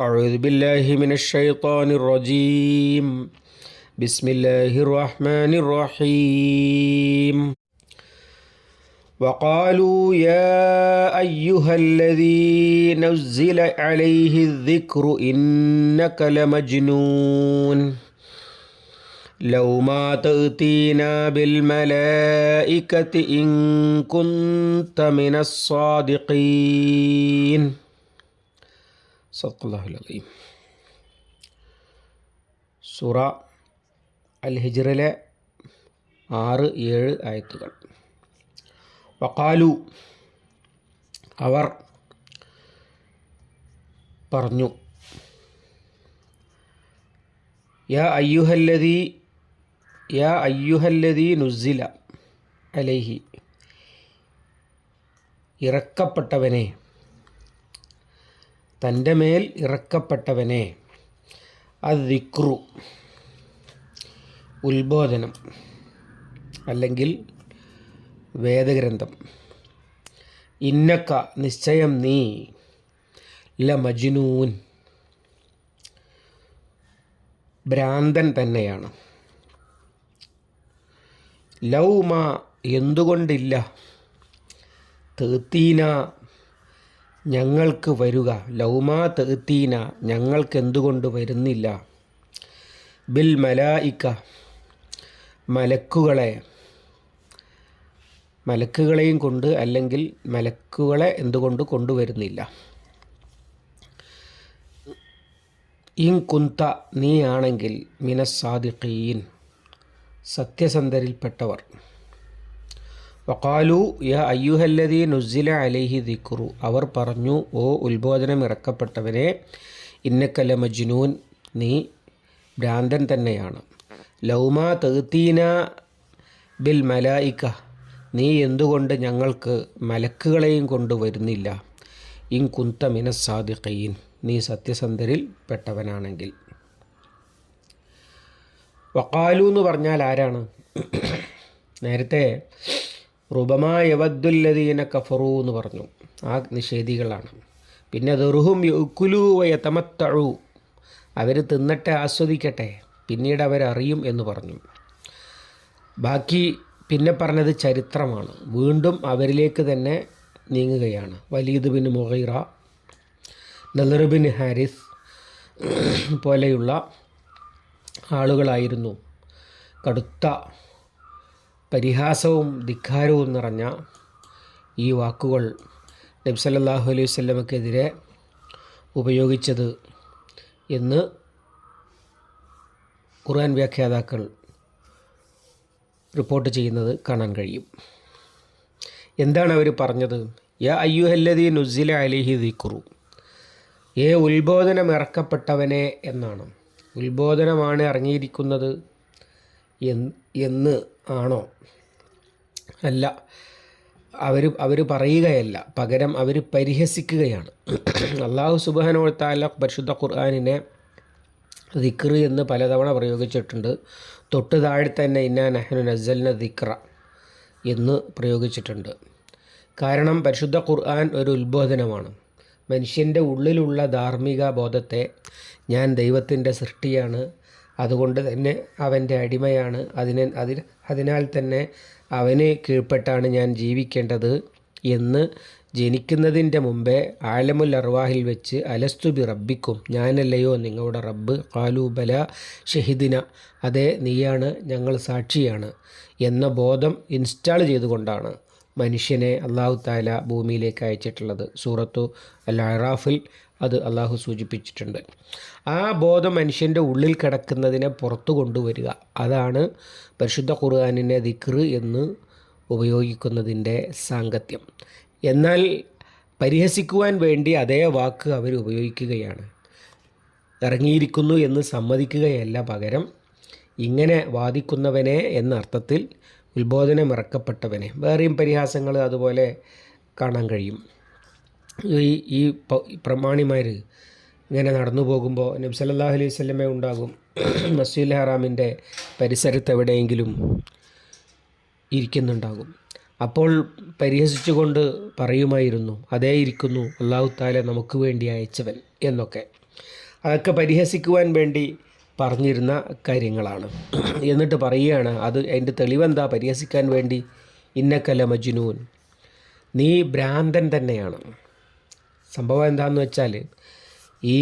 أعوذ بالله من الشيطان الرجيم. بسم الله الرحمن الرحيم. وقالوا يا أيها الذي نزل عليه الذكر إنك لمجنون. لو ما تأتينا بالملائكة إن كنت من الصادقين. സത്തല്ലാഹുലീം സുറ അൽ ഹിജ്റിലെ ആറ് ഏഴ് ആയത്തുകൾ. വക്കാലു അവർ പറഞ്ഞു യാ അയ്യുഹല്ലതി യാ അയ്യുഹല്ലതി നുസില അലൈഹി. ഇറക്കപ്പെട്ടവനെ തന്റെ മേൽ ഇറക്കപ്പെട്ടവനെ. അദിക്രു ഉത്ബോധനം അല്ലെങ്കിൽ വേദഗ്രന്ഥം. ഇന്നക്ക നിശ്ചയം നീ ല മജ്നൂൻ. ഭ്രാന്തൻ തന്നെയാണ്. ലൗമ എന്തുകൊണ്ടില്ല തേത്തീന ഞങ്ങൾക്ക് വരുക. ലൗമാ തീന ഞങ്ങൾക്ക് എന്തുകൊണ്ട് വരുന്നില്ല? ബിൽ മലായിക്ക മലക്കുകളെ മലക്കുകളെയും കൊണ്ട് അല്ലെങ്കിൽ മലക്കുകളെ എന്തുകൊണ്ട് കൊണ്ടുവരുന്നില്ല? ഇൻ കുന്ത നീ നീയാണെങ്കിൽ മിനസാദിഖീൻ സത്യസന്ധരിൽപ്പെട്ടവർ. വക്കാലു യ അയ്യുഹല്ലതി നുസില അലൈഹി ദിക്റു. അവർ പറഞ്ഞു ഓ ഉത്ബോധനം ഇറക്കപ്പെട്ടവനെ ഇന്നക്കല മജ്നൂൻ നീ ഭ്രാന്തൻ തന്നെയാണ്. ലൗമ തീന ബിൽ മലായിക്ക നീ എന്തുകൊണ്ട് ഞങ്ങൾക്ക് മലക്കുകളെയും കൊണ്ടുവരുന്നില്ല ഇൻ കുന്ത മിനസാദിഖീൻ നീ സത്യസന്ധരിൽ പെട്ടവനാണെങ്കിൽ. വക്കാലു എന്ന് പറഞ്ഞാൽ ആരാണ്? നേരത്തെ റുബമായവദ്ദുല്ലദീന കഫറു എന്ന് പറഞ്ഞു. ആ നിഷേധികളാണ്. പിന്നെ ദുർഹും യുക്കുലു വയതമത്തഴു അവർ തിന്നട്ടെ ആസ്വദിക്കട്ടെ. പിന്നീട് അവരറിയും എന്ന് പറഞ്ഞു. ബാക്കി പിന്നെ പറഞ്ഞത് ചരിത്രമാണ്. വീണ്ടും അവരിലേക്ക് തന്നെ നീങ്ങുകയാണ്. Walid bin Muhaira Nadr bin Harith പോലെയുള്ള ആളുകളായിരുന്നു കടുത്ത പരിഹാസവും ധിക്കാരവും നിറഞ്ഞ ഈ വാക്കുകൾ നബി സല്ലല്ലാഹു അലൈഹി വസല്ലമക്കെതിരെ ഉപയോഗിച്ചത് എന്ന് ഖുർആൻ വ്യാഖ്യാതാക്കൾ റിപ്പോർട്ട് ചെയ്യുന്നത് കാണാൻ കഴിയും. എന്താണ് അവർ പറഞ്ഞത്? യ അയ്യുഹല്ലദീ നുസില അലിഹി ദിക്റു. ഏ ഉത്ബോധനം ഇറക്കപ്പെട്ടവനെ എന്നാണ്. ഉത്ബോധനമാണ് ഇറങ്ങിയിരിക്കുന്നത് എന്ന് ആണോ? അല്ല. അവർ അവർ പറയുകയല്ല. പകരം അവർ പരിഹസിക്കുകയാണ്. അള്ളാഹു സുബാനോത്താല പരിശുദ്ധ ഖുർആാനിനെ ദിക്ർ എന്ന് പലതവണ പ്രയോഗിച്ചിട്ടുണ്ട്. തൊട്ട് താഴെ തന്നെ ഇന്നാ നഹ്നു നസലിന ദിക്ര എന്ന് പ്രയോഗിച്ചിട്ടുണ്ട്. കാരണം പരിശുദ്ധ ഖുർആൻ ഒരു ഉത്ബോധനമാണ്. മനുഷ്യന്റെ ഉള്ളിലുള്ള ധാർമ്മിക ബോധത്തെ ഞാൻ ദൈവത്തിന്റെ സൃഷ്ടിയാണ്. അതുകൊണ്ട് തന്നെ അവന്റെ അടിമയാണ്. അതിനെ അതിൽ അതിനാൽ തന്നെ അവന് കീഴ്പ്പെട്ടാണ് ഞാൻ ജീവിക്കേണ്ടത് എന്ന് ജനിക്കുന്നതിന്റെ മുമ്പേ ആലമുൽ അർവാഹിൽ വെച്ച് അലസ്തുബി റബ്ബിക്കും ഞാനല്ലയോ നിങ്ങളുടെ റബ്ബ്? കാലൂബല ഷഹിദിന അതെ നീയാണ് ഞങ്ങൾ സാക്ഷിയാണ് എന്ന ബോധം ഇൻസ്റ്റാൾ ചെയ്തുകൊണ്ടാണ് മനുഷ്യനെ അള്ളാഹു താല ഭൂമിയിലേക്ക് അയച്ചിട്ടുള്ളത്. സൂറത്തു അൽ അറാഫിൽ അത് അള്ളാഹു സൂചിപ്പിച്ചിട്ടുണ്ട്. ആ ബോധം മനുഷ്യന്റെ ഉള്ളിൽ കിടക്കുന്നതിനെ പുറത്തു കൊണ്ടുവരിക. അതാണ് പരിശുദ്ധ ഖുർആാനിനെ ദിക്ർ എന്ന് ഉപയോഗിക്കുന്നതിന്റെ സാങ്കത്യം. എന്നാൽ പരിഹസിക്കുവാൻ വേണ്ടി അതേ വാക്ക് അവർ ഉപയോഗിക്കുകയാണ്. ഇറങ്ങിയിരിക്കുന്നു എന്ന് സമ്മതിക്കുകയല്ല പകരം ഇങ്ങനെ വാദിക്കുന്നവനെ എന്ന അർത്ഥത്തിൽ ഉത്ബോധനം ഇറക്കപ്പെട്ടവനെ വേറെയും പരിഹാസങ്ങൾ അതുപോലെ കാണാൻ കഴിയും. ഈ ഈ പ്രമാണിമാർ ഇങ്ങനെ നടന്നു പോകുമ്പോൾ നബി സല്ലല്ലാഹു അലൈഹി വസല്ലമ ഉണ്ടാകും. മസ്ജിദുൽ ഹറാമിന്റെ പരിസരത്ത് എവിടെയെങ്കിലും ഇരിക്കുന്നുണ്ടാകും. അപ്പോൾ പരിഹസിച്ചുകൊണ്ട് പറയുമായിരുന്നു അതേ ഇരിക്കുന്നു അള്ളാഹു താല നമുക്ക് വേണ്ടി അയച്ചവൻ എന്നൊക്കെ. അതൊക്കെ പരിഹസിക്കുവാൻ വേണ്ടി പറഞ്ഞിരുന്ന കാര്യങ്ങളാണ്. എന്നിട്ട് പറയുകയാണ് അത് അതിന്റെ തെളിവെന്താ? പരിഹസിക്കാൻ വേണ്ടി ഇന്നക്കല മജ്നൂൻ. നീ ഭ്രാന്തൻ തന്നെയാണ്. സംഭവം എന്താണെന്ന് വെച്ചാൽ ഈ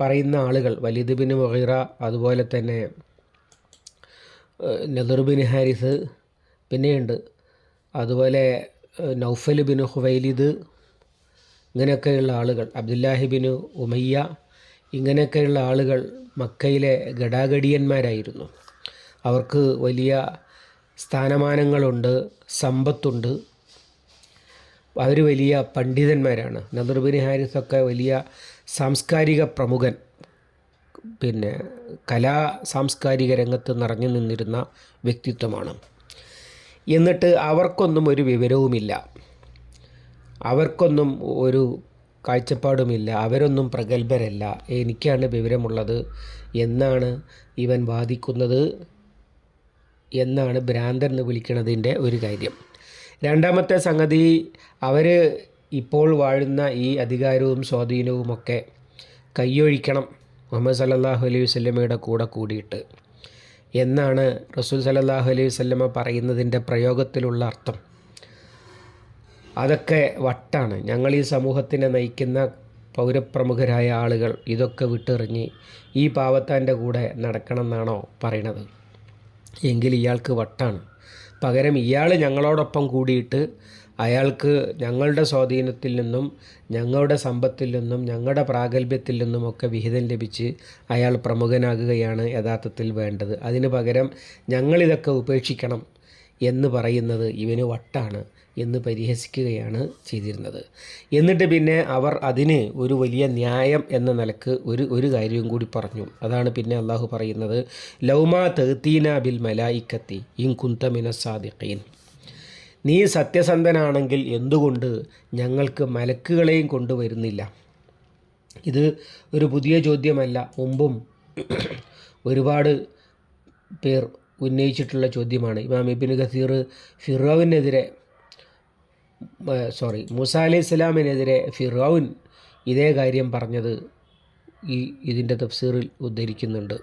പറയുന്ന ആളുകൾ വലിദ് ബിൻ മൊഹീറ അതുപോലെ തന്നെ നദർ ബിൻ ഹാരിസ് പിന്നെയുണ്ട്. അതുപോലെ നൗഫൽ ബിൻ ഹുവൈലിദ് ഇങ്ങനെയൊക്കെയുള്ള ആളുകൾ അബ്ദുല്ലാഹി ബിൻ ഉമയ്യ ഇങ്ങനെയൊക്കെയുള്ള ആളുകൾ മക്കയിലെ ഗടാഗടിയന്മാരായിരുന്നു അവർക്ക് വലിയ സ്ഥാനമാനങ്ങളുണ്ട് സമ്പത്തുണ്ട്. അവർ വലിയ പണ്ഡിതന്മാരാണ്. നദർബിൻ ഹാരിസൊക്കെ വലിയ സാംസ്കാരിക പ്രമുഖൻ. പിന്നെ കലാ സാംസ്കാരിക രംഗത്ത് നിറഞ്ഞു നിന്നിരുന്ന വ്യക്തിത്വമാണ്. എന്നിട്ട് അവർക്കൊന്നും ഒരു വിവരവുമില്ല. അവർക്കൊന്നും ഒരു കാഴ്ചപ്പാടുമില്ല. അവരൊന്നും പ്രഗത്ഭരല്ല. എനിക്കാണ് വിവരമുള്ളത് എന്നാണ് ഇവൻ വാദിക്കുന്നത് എന്നാണ് ഭ്രാന്തൻ എന്ന് വിളിക്കുന്നതിന്റെ ഒരു കാര്യം. രണ്ടാമത്തെ സംഗതി അവർ ഇപ്പോൾ വാഴുന്ന ഈ അധികാരവും സ്വാധീനവുമൊക്കെ കൈയൊഴിക്കണം മുഹമ്മദ് സല്ലല്ലാഹു അലൈഹി വല്ലമയുടെ കൂടെ കൂടിയിട്ട്. എന്നാണ് റസൂൽ സല്ലല്ലാഹു അലൈഹി വസല്ലമ പറയുന്നതിന്റെ പ്രയോഗത്തിലുള്ള അർത്ഥം. അതൊക്കെ വട്ടാണ്. ഞങ്ങൾ ഈ സമൂഹത്തിനെ നയിക്കുന്ന പൗരപ്രമുഖരായ ആളുകൾ ഇതൊക്കെ വിട്ടെറിഞ്ഞ് ഈ പാവത്താന്റെ കൂടെ നടക്കണം എന്നാണോ പറയണത്? എങ്കിൽ ഇയാൾക്ക് വട്ടാണ്. പകരം ഇയാൾ ഞങ്ങളോടൊപ്പം കൂടിയിട്ട് അയാൾക്ക് ഞങ്ങളുടെ സ്വാധീനത്തിൽ നിന്നും ഞങ്ങളുടെ സമ്പത്തിൽ നിന്നും ഞങ്ങളുടെ പ്രാഗൽഭ്യത്തിൽ നിന്നും ഒക്കെ വിഹിതം ലഭിച്ച് അയാൾ പ്രമുഖനാകുകയാണ് യഥാർത്ഥത്തിൽ വേണ്ടത്. അതിന് പകരം ഞങ്ങളിതൊക്കെ ഉപേക്ഷിക്കണം എന്ന് പറയുന്നത് ഇവന് വട്ടാണ്. എന്ന് പരിഹസിക്കുകയാണ് ചെയ്തിരുന്നത്. എന്നിട്ട് പിന്നെ അവർ അതിന് ഒരു വലിയ ന്യായം എന്ന നിലയ്ക്ക് ഒരു ഒരു കാര്യവും കൂടി പറഞ്ഞു. അതാണ് പിന്നെ അള്ളാഹു പറയുന്നത് ലൗമാ തേത്തീന ബിൽ മലായിക്കത്തി ഇൻ കുന്തമിന സാദിഖീൻ. നീ സത്യസന്ധനാണെങ്കിൽ എന്തുകൊണ്ട് ഞങ്ങൾക്ക് മലക്കുകളെയും കൊണ്ടുവരുന്നില്ല? ഇത് ഒരു പുതിയ ചോദ്യമല്ല. മുമ്പും ഒരുപാട് പേർ ഉന്നയിച്ചിട്ടുള്ള ചോദ്യമാണ്. ഇമാം ഇബിൻ ഖസീർ ഫിറോവിനെതിരെ സോറി മൂസ അലൈഹി ഇസ്ലാമിനെതിരെ ഫിറോൻ ഇതേ കാര്യം പറഞ്ഞത് ഈ ഇതിന്റെ തഫ്സീറിൽ ഉദ്ധരിക്കുന്നുണ്ട്.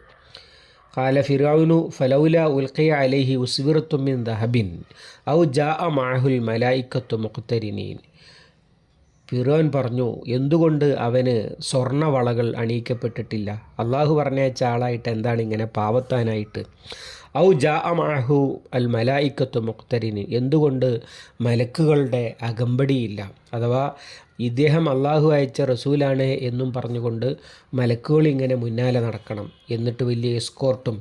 കാല ഫിറോവിനു ഫലൗല ഉൽഖയ അലൈഹി ഉസ്വിറത്തുമിൻ ദഹബിൻ ഔ ജാ മാഹുൽ മലായിക്കത്തു മുഖത്തരിനീൻ ഫിറോൻ പറഞ്ഞു എന്തുകൊണ്ട് അവന് സ്വർണവളകൾ അണിയിക്കപ്പെട്ടിട്ടില്ല? അള്ളാഹു പറഞ്ഞയച്ച ആളായിട്ട് എന്താണ് ഇങ്ങനെ പാവത്താനായിട്ട്? ഔ ജാ മാഹു അൽ മലായിക്കത്തു മുക്തരിന് എന്തുകൊണ്ട് മലക്കുകളുടെ അകമ്പടിയില്ല? അഥവാ ഇദ്ദേഹം അള്ളാഹു അയച്ച റസൂലാണ് എന്നും പറഞ്ഞുകൊണ്ട് മലക്കുകൾ ഇങ്ങനെ മുന്നാലെ നടക്കണം എന്നിട്ട് വലിയ എസ്കോർട്ടും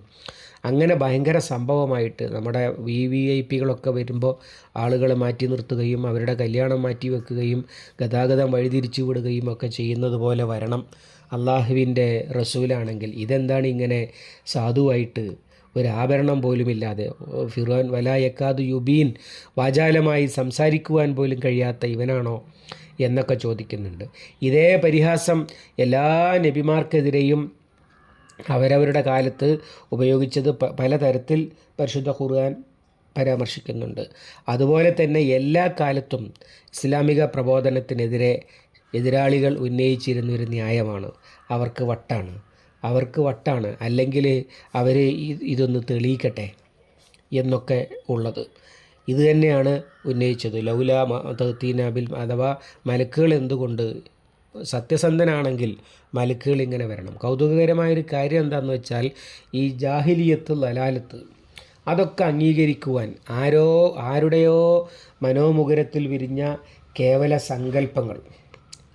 അങ്ങനെ ഭയങ്കര സംഭവമായിട്ട് നമ്മുടെ വി വി ഐ പികളൊക്കെ വരുമ്പോൾ ആളുകളെ മാറ്റി നിർത്തുകയും അവരുടെ കല്യാണം മാറ്റി വെക്കുകയും ഗതാഗതം വഴിതിരിച്ചു വിടുകയും ഒക്കെ ചെയ്യുന്നത് പോലെ വരണം. അള്ളാഹുവിന്റെ റസൂലാണെങ്കിൽ ഇതെന്താണ് ഇങ്ങനെ സാധുവായിട്ട് ഒരു ആഭരണം പോലുമില്ലാതെ? ഫിറോൻ വലായക്കാത് യുബീൻ വാചാലമായി സംസാരിക്കുവാൻ പോലും കഴിയാത്ത ഇവനാണോ എന്നൊക്കെ ചോദിക്കുന്നുണ്ട്. ഇതേ പരിഹാസം എല്ലാ നബിമാർക്കെതിരെയും അവരവരുടെ കാലത്ത് ഉപയോഗിച്ചത് പലതരത്തിൽ പരിശുദ്ധ ഖുർആൻ പരാമർശിക്കുന്നുണ്ട്. അതുപോലെ തന്നെ എല്ലാ കാലത്തും ഇസ്ലാമിക പ്രബോധനത്തിനെതിരെ എതിരാളികൾ ഉന്നയിച്ചിരുന്ന ഒരു ന്യായമാണ്. അവർക്ക് വട്ടാണ്. അവർക്ക് വട്ടാണ്. അല്ലെങ്കിൽ അവർ ഇതൊന്ന് തെളിയിക്കട്ടെ എന്നൊക്കെ ഉള്ളത്. ഇത് തന്നെയാണ് ഉന്നയിച്ചത്. ലൗല തീനാബിൽ അഥവാ മലക്കുകൾ എന്തുകൊണ്ട് സത്യസന്ധനാണെങ്കിൽ മലക്കുകൾ ഇങ്ങനെ വരണം. കൗതുകകരമായൊരു കാര്യം എന്താണെന്ന് വെച്ചാൽ ഈ ജാഹിലിയത്ത് ലലാലത്ത് അതൊക്കെ അംഗീകരിക്കുവാൻ ആരോ ആരുടെയോ മനോമുഖരത്തിൽ വിരിഞ്ഞ കേവല സങ്കല്പങ്ങൾ.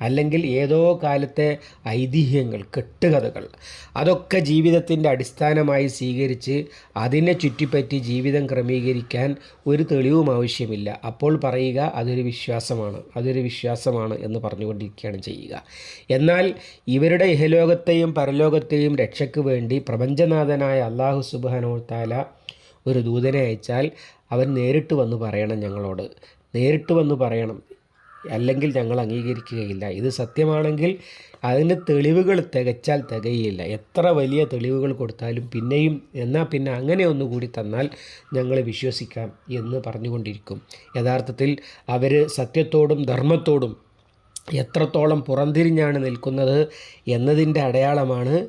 അല്ലെങ്കിൽ ഏതോ കാലത്തെ ഐതിഹ്യങ്ങൾ കെട്ടുകഥകൾ. അതൊക്കെ ജീവിതത്തിന്റെ അടിസ്ഥാനമായി സ്വീകരിച്ച് അതിനെ ചുറ്റിപ്പറ്റി ജീവിതം ക്രമീകരിക്കാൻ ഒരു തെളിവും ആവശ്യമില്ല. അപ്പോൾ പറയുക അതൊരു വിശ്വാസമാണ് അതൊരു വിശ്വാസമാണ് എന്ന് പറഞ്ഞുകൊണ്ടിരിക്കുകയാണ് ചെയ്യുക. എന്നാൽ ഇവരുടെ ഇഹലോകത്തെയും പരലോകത്തെയും രക്ഷയ്ക്ക് വേണ്ടി പ്രപഞ്ചനാഥനായ അള്ളാഹു സുബാനോ താല ഒരു ദൂതനെ അയച്ചാൽ അവൻ നേരിട്ട് വന്ന് പറയണം ഞങ്ങളോട്. നേരിട്ട് വന്ന് പറയണം. അല്ലെങ്കിൽ ഞങ്ങൾ അംഗീകരിക്കുകയില്ല. ഇത് സത്യമാണെങ്കിൽ അതിന് തെളിവുകൾ തികച്ചാൽ തികയില്ല. എത്ര വലിയ തെളിവുകൾ കൊടുത്താലും പിന്നെയും എന്നാൽ പിന്നെ അങ്ങനെ ഒന്നുകൂടി തന്നാൽ ഞങ്ങൾ വിശ്വസിക്കാം എന്ന് പറഞ്ഞുകൊണ്ടിരിക്കും. യഥാർത്ഥത്തിൽ അവർ സത്യത്തോടും ധർമ്മത്തോടും എത്രത്തോളം പുറംതിരിഞ്ഞാണ് നിൽക്കുന്നത് എന്നതിന്റെ അടയാളമാണ്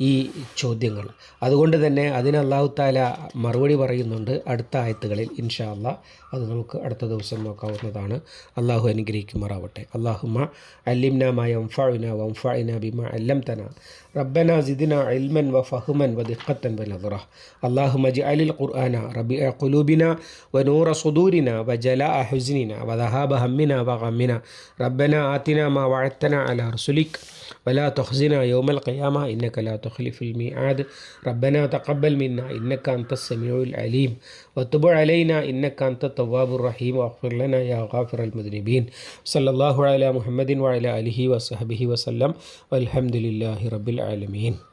ഈ ചോദ്യങ്ങൾ. അതുകൊണ്ട് തന്നെ അതിന് അള്ളാഹുത്താല മറുപടി പറയുന്നുണ്ട് അടുത്ത ആയത്തുകളിൽ ഇൻഷാ അത് നമുക്ക് അടുത്ത ദിവസം നോക്കാവുന്നതാണ്. അള്ളാഹു അനുഗ്രഹിക്കുമാറാവട്ടെ. അള്ളാഹുമ അല്ലിംന വംഫാവിന വംഫിന ബിമ അല്ലം തന റബ്ബന ജിദിന ഇൽമൻ വ ഫഹുമൻ വ ദിഖത്തൻ വ നദറ. അള്ളാഹു മജി അലിൽ ഖുർആന റബി ഖുലൂബിന വ നൂറ സുദൂരിന വ ജല ഹുസിനിന വ ദഹാബ ഹമ്മിന വ ഗമ്മിന. റബ്ബന ആത്തിന മ വഴത്തന അല റസുലിക്. ولا تخزنا يوم القيامة إنك لا تخلف الميعاد. ربنا تقبل منا إنك أنت السميع العليم. وتب علينا إنك أنت التواب الرحيم. واغفر لنا يا غافر المذنبين. صلى الله على محمد وعلى آله وصحبه وسلم. والحمد لله رب العالمين.